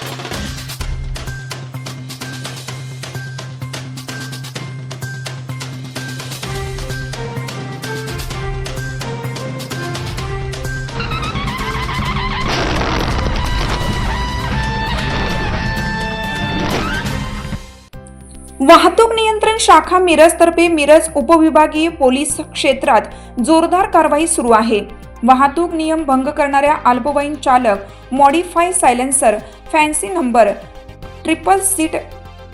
Thank you. वाहतूक नियंत्रण शाखा मिरजतर्फे मिरज उपविभागीय पोलीस क्षेत्रात जोरदार कारवाई सुरू आहे. वाहतूक नियम भंग करणाऱ्या अल्पवयीन चालक modify silencer fancy number triple seat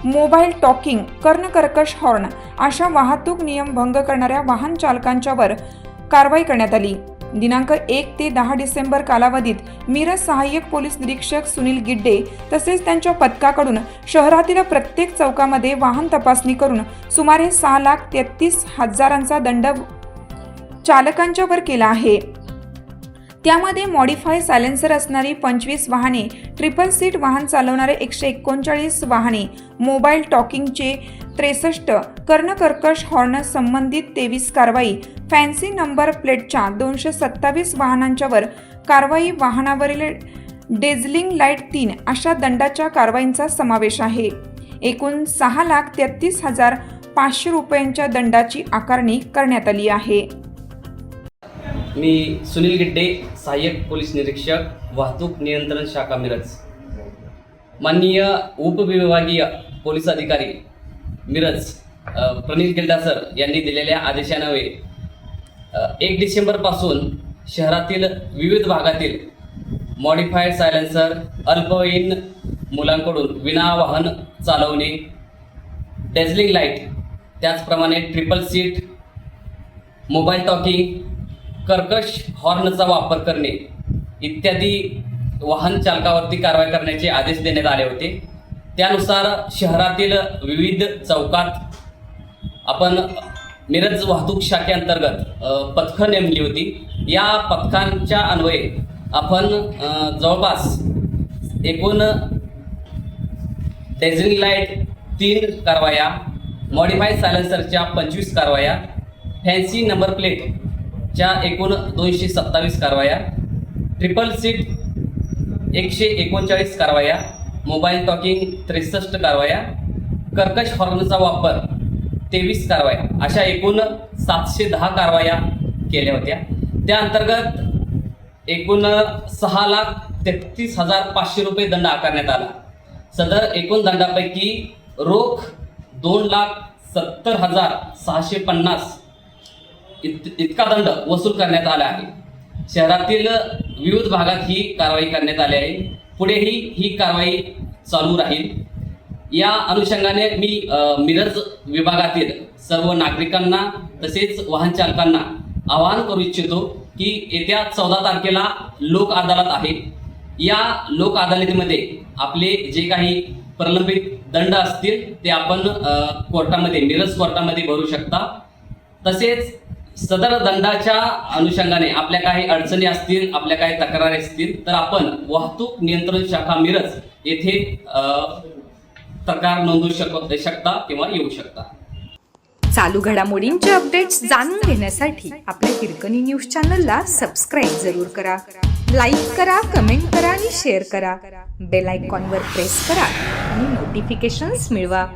mobile talking कर्णकर्कश horn अशा वाहतूक नियम भंग करणाऱ्या वाहन चालकांच्यावर कारवाई करण्यात आली. दिनांक एक ते दहा डिसेंबर कालावधीत मिरज सहाय्यक पोलीस निरीक्षक सुनील गिड्डे तसेच त्यांच्या पथकाकडून शहरातील प्रत्येक चौकामध्ये वाहन तपासणी करून सुमारे सहा लाख तेहतीस हजारांचा दंड चालकांच्यावर केला आहे. त्यामध्ये मॉडिफाय सायलेन्सर असणारी पंचवीस वाहने ट्रिपल सीट वाहन चालवणारे एकशे एकोणचाळीस वाहने मोबाईल टॉकिंगचे त्रेसष्ट कर्णकर्कश हॉर्न संबंधित तेवीस कारवाई फॅन्सी नंबर प्लेटच्या दोनशे सत्तावीस वाहनांच्यावर कारवाई वाहनावरील डेझलिंग लाइट तीन अशा दंडाच्या कारवाईंचा समावेश आहे. एकूण सहा लाख तेहतीस हजार पाचशे रुपयांच्या दंडाची आकारणी करण्यात आली आहे. मी सुनील गिड्डे सहाय्यक पोलीस निरीक्षक वाहतूक नियंत्रण शाखा मिरज. माननीय उपविभागीय पोलीस अधिकारी मिरज अ, गिल्डा सर यांनी दिलेल्या आदेशान्वये एक डिसेंबरपासून शहरातील विविध भागातील मॉडिफाईड सायलेन्सर अल्पवयीन मुलांकडून विना वाहन चालवणे डेझलिंग लाइट त्याचप्रमाणे ट्रिपल सीट मोबाईल टॉकिंग कर्कश हॉर्नचा वापर करणे इत्यादी वाहन चालकावरती कारवाई करण्याचे आदेश देण्यात आले होते. त्यानुसार शहरातील विविध चौकात आपण मिरज वाहतूक शाखेअंतर्गत पथकं नेमली होती. या पथकांच्या अन्वये आपण जवळपास एकूण डेझिंग लाइट तीन कारवाया मॉडिफाईड सायलेन्सरच्या पंचवीस कारवाया फॅन्सी नंबर प्लेट च्या एकूण दोनशे सत्तावीस कारवाया ट्रिपल सीट एकशे एकोणचाळीस कारवाया मोबाईल टॉकिंग त्रेसष्ट कारवाया कर्कश हॉर्नचा वापर तेवीस कारवाया अशा एकूण सातशे दहा कारवाया केल्या होत्या. त्या अंतर्गत एकूण सहा लाख तेहतीस हजार पाचशे रुपये दंड आकारण्यात आला. सदर एकूण दंडापैकी रोख दोन लाख सत्तर हजार सहाशे पन्नास इत इतका दंड वसूल करण्यात आला आहे. शहरातील विविध भागात ही कारवाई करण्यात आली आहे. पुढेही ही कारवाई चालू राहील. या अनुषंगाने मी मिरज विभागातील सर्व नागरिकांना तसेच वाहन चालकांना आवाहन करू इच्छितो की येत्या चौदा तारखेला लोक अदालत आहे. या लोक अदालतीमध्ये आपले जे काही प्रलंबित दंड असतील ते आपण कोर्टामध्ये मिरज कोर्टामध्ये भरू शकता. तसेच सदर दंडाच्या अनुषंगाने आपल्या काही अडचणी असतील आपल्या काही तक्रारी असतील तर आपण वाहतूक नियंत्रण शाखा मिरज येथे तक्रार नोंदवू शक शकता किंवा येऊ शकता. चालू घडामोडींचे अपडेट्स जाणून घेण्यासाठी आपल्या हिरकणी न्यूज चॅनलला सबस्क्राईब जरूर करा. लाईक करा कमेंट करा आणि शेअर करा. बेल आयकॉनवर प्रेस करा आणि नोटिफिकेशन्स मिळवा.